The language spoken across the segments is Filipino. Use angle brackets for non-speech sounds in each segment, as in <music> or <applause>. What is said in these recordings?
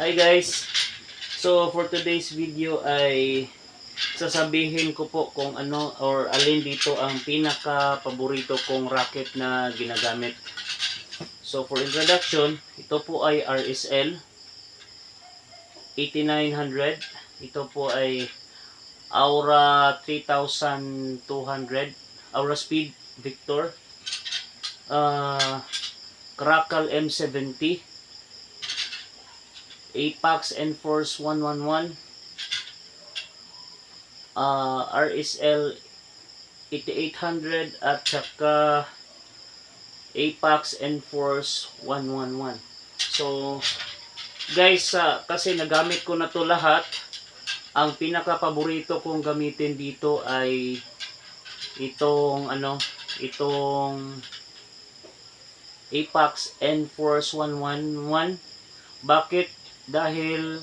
Hi guys! So for today's video ay sasabihin ko po kung ano or alin dito ang pinaka paborito kong racket na ginagamit. So for introduction, ito po ay RSL 8900. Ito po ay Aura 3200 Aura Speed Victor uh, Crackle M70 Apex Enforce 111 uh, RSL 8800 at saka Apex Enforce 111 so guys sa kasi nagamit ko na to lahat. Ang pinaka paborito kong gamitin dito ay itong ano itong Apex Enforce 111 bakit dahil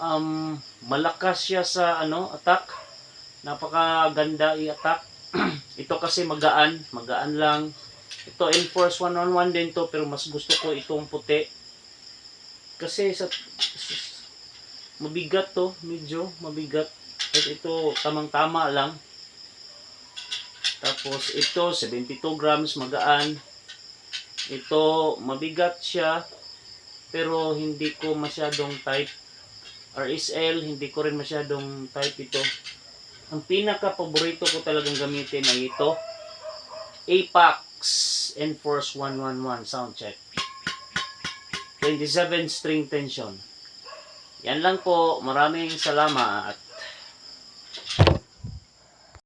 um, malakas siya sa ano attack. Napakaganda i-attack. <clears throat> Ito kasi magaan. Magaan lang. Ito Enforce 111 din to pero mas gusto ko itong puti. Kasi sa, mabigat to medyo mabigat. At ito tamang tama lang. Tapos ito 72 grams magaan. Ito mabigat siya pero hindi ko masyadong type. RSL hindi ko rin masyadong type ito. Ang pinaka paborito ko talagang gamitin ay ito. Apex Enforce 111 sound check. 27 string tension. Yan lang po. Maraming salamat